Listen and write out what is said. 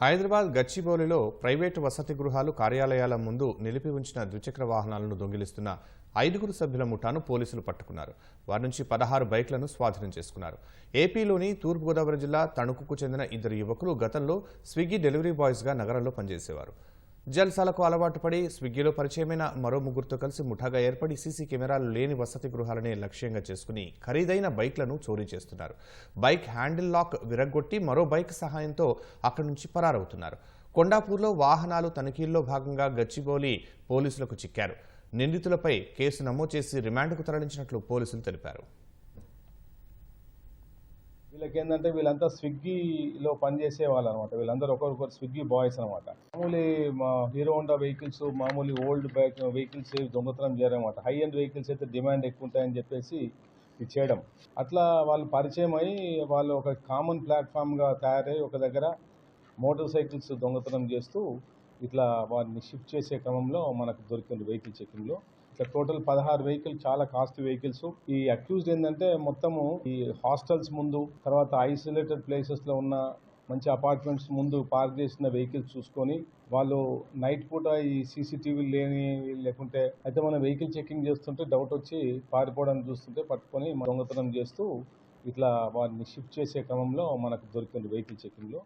Hyderabad గచ్చిబౌలిలో private వసతి గృహాలు కార్యాలయాల ముందు నిలిపి ఉంచిన ద్విచక్ర వాహనాలను దొంగిలిస్తున్న ఐదుగురు సభ్యుల ముఠాను పోలీసులు పట్టుకున్నారు. వారి నుంచి పదహారు బైక్లను స్వాధీనం చేసుకున్నారు. ఏపీలోని తూర్పుగోదావరి జిల్లా తణుకుకు చెందిన ఇద్దరు యువకులు గతంలో స్విగ్గీ డెలివరీ బాయ్స్గా నగరంలో పనిచేసేవారు. జల్సాలకు అలవాటు పడి స్విగ్గీలో పరిచయమైన మరో ముగ్గురితో కలిసి ముఠాగా ఏర్పడి సీసీ కెమెరాలు లేని వసతి గృహాలనే లక్ష్యంగా చేసుకుని ఖరీదైన బైక్లను చోరీ చేస్తున్నారు. బైక్ హ్యాండిల్ లాక్ విరగ్గొట్టి మరో బైక్ సహాయంతో అక్కడి నుంచి పరారవుతున్నారు. కొండాపూర్లో వాహనాలు తనిఖీల్లో భాగంగా గచ్చిబౌలి పోలీసులకు చిక్కారు. నిందితులపై కేసు నమోదు చేసి రిమాండ్కు తరలించినట్లు పోలీసులు తెలిపారు. వీళ్ళకి ఏంటంటే వీళ్ళంతా స్విగ్గీలో పనిచేసే వాళ్ళు అనమాట వీళ్ళందరూ ఒకరికొకరు స్విగ్గీ బాయ్స్ అనమాట. మామూలు మా హీరో హోండా వెహికల్స్ మామూలు ఓల్డ్ బైక్ వెహికల్స్ దొంగతనం చేయరనమాట. హై అండ్ వెహికల్స్ అయితే డిమాండ్ ఎక్కువ ఉంటాయని చెప్పేసి ఇది చేయడం అట్లా వాళ్ళు పరిచయం అయ్యి వాళ్ళు ఒక కామన్ ప్లాట్ఫామ్గా తయారై ఒక దగ్గర మోటార్ సైకిల్స్ దొంగతనం చేస్తూ ఇట్లా వారిని షిఫ్ట్ చేసే క్రమంలో మనకు దొరికింది వెహికల్ చెకింగ్లో. టోటల్ పదహారు వెహికల్ చాలా కాస్ట్ వెహికల్స్ ఈ అక్యూజ్డ్ ఏంటంటే మొత్తము ఈ హాస్టల్స్ ముందు తర్వాత ఐసోలేటెడ్ ప్లేసెస్లో ఉన్న మంచి అపార్ట్మెంట్స్ ముందు పార్క్ చేసిన వెహికల్స్ చూసుకొని వాళ్ళు నైట్ పూట ఈ సీసీటీవీ లేని లేకుంటే అయితే మనం వెహికల్ చెకింగ్ చేస్తుంటే డౌట్ వచ్చి పారిపోవడానికి చూస్తుంటే పట్టుకొని దొంగతనం చేస్తూ ఇట్లా వారిని షిఫ్ట్ చేసే క్రమంలో మనకు దొరికింది వెహికల్ చెకింగ్లో